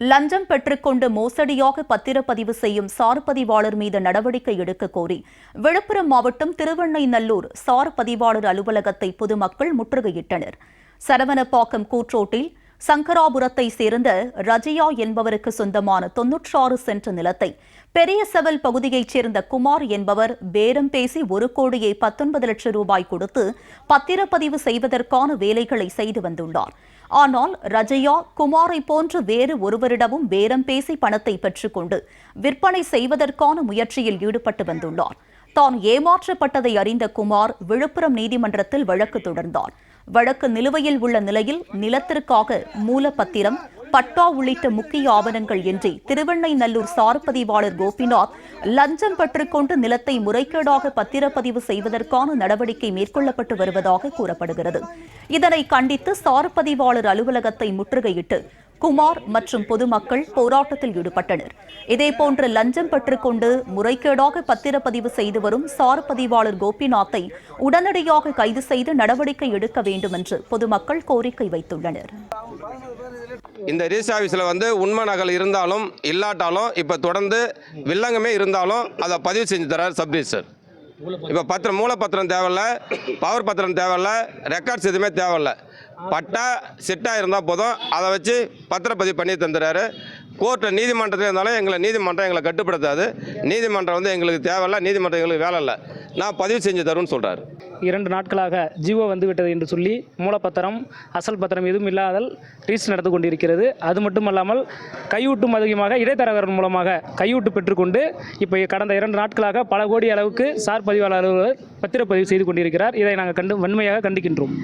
லஞ்சம் பெற்றுக்கொண்டு மோசடியாக பத்திரப்பதிவு செய்யும் சார் பதிவாளர் மீது நடவடிக்கை எடுக்க கோரி விழுப்புரம் மாவட்டம் திருவெண்ணைநல்லூர் சார் பதிவாளர் அலுவலகத்தை பொதுமக்கள் முற்றுகையிட்டனர். சரவணப்பாக்கம் கூற்றோட்டில் சங்கராபுரத்தை சேர்ந்த ரஜயா என்பவருக்கு சொந்தமான தொன்னூற்றாறு சென்ட் நிலத்தை பெரிய செவல் பகுதியைச் சேர்ந்த குமார் என்பவர் பேரம் பேசி ஒரு கோடியே பத்தொன்பது லட்சம் ரூபாய் கொடுத்து பத்திரப்பதிவு செய்வதற்கான வேலைகளை செய்து வந்துள்ளார். ஆனால் ரஜயா குமாரை போன்ற வேறு ஒருவரிடமும் பேரம் பேசி பணத்தை பெற்றுக்கொண்டு விற்பனை செய்வதற்கான முயற்சியில் ஈடுபட்டு வந்துள்ளார். தான் ஏமாற்றப்பட்டதை அறிந்த குமார் விழுப்புரம் நீதிமன்றத்தில் வழக்கு தொடர்ந்தார் வழக்கு நிலுவையில் உள்ள நிலையில் நிலத்திற்காக மூலப்பத்திரம் பட்டா உள்ளிட்ட முக்கிய ஆவணங்கள் இன்றி திருவெண்ணைநல்லூர் சார்பதிவாளர் கோபிநாத் லஞ்சம் பெற்றுக்கொண்டு நிலத்தை முறைகேடாக பத்திரப்பதிவு செய்வதற்கான நடவடிக்கை மேற்கொள்ளப்பட்டு வருவதாக கூறப்படுகிறது. இதனை கண்டித்து சார்பதிவாளர் அலுவலகத்தை முற்றுகையிட்டு குமார் மற்றும் பொதுமக்கள் போராட்டத்தில் ஈடுபட்டனர். இதேபோன்று லஞ்சம் பெற்றுக்கொண்டு முறைகேடாக பத்திரப்பதிவு செய்து வரும் சார் பதிவாளர் கோபிநாத்தை உடனடியாக கைது செய்து நடவடிக்கை எடுக்க வேண்டும் என்று பொதுமக்கள் கோரிக்கை வைத்துள்ளனர். இந்த ரிஜிஸ்டர் ஆஃபீஸில் வந்து உண்மை நகல் இருந்தாலும் இல்லாட்டாலும் இப்போ தொடர்ந்து வில்லங்கமே இருந்தாலும் அதை பதிவு செஞ்சு தரார் சப்ரீசர் இப்போ பத்திரம் மூலப்பத்திரம் தேவையில்ல பவர் பத்திரம் தேவையில்ல ரெக்கார்ட்ஸ் எதுவுமே தேவையில்ல. பட்டா செட்டாக இருந்தால் போதும். அதை வச்சு பத்திரப்பதிவு பண்ணி தந்துடுறாரு. கோர்ட்டு நீதிமன்றத்தில் இருந்தாலும் எங்களை நீதிமன்றம் எங்களை கட்டுப்படுத்தாது. நீதிமன்றம் வந்து எங்களுக்கு தேவையில்ல. நீதிமன்றம் எங்களுக்கு வேலை இல்லை. நான் பதிவு செஞ்சு தரும்னு சொல்கிறாரு இரண்டு நாட்களாக ஜீவோ வந்து விட்டது என்று சொல்லி மூலப்பத்திரம் அசல் பத்திரம் எதுவும் இல்லாதல் ரீச் நடந்து கொண்டிருக்கிறது. அது மட்டுமல்லாமல் கையூட்டும் அதிகமாக இடைத்தரகர்கள் மூலமாக கையூட்டு பெற்றுக்கொண்டு இப்போ கடந்த இரண்டு நாட்களாக பல கோடி அளவுக்கு சார் பதிவாளர் பத்திரப்பதிவு செய்து கொண்டிருக்கிறார். இதை நாங்கள் கண்டு வன்மையாக கண்டிக்கின்றோம்.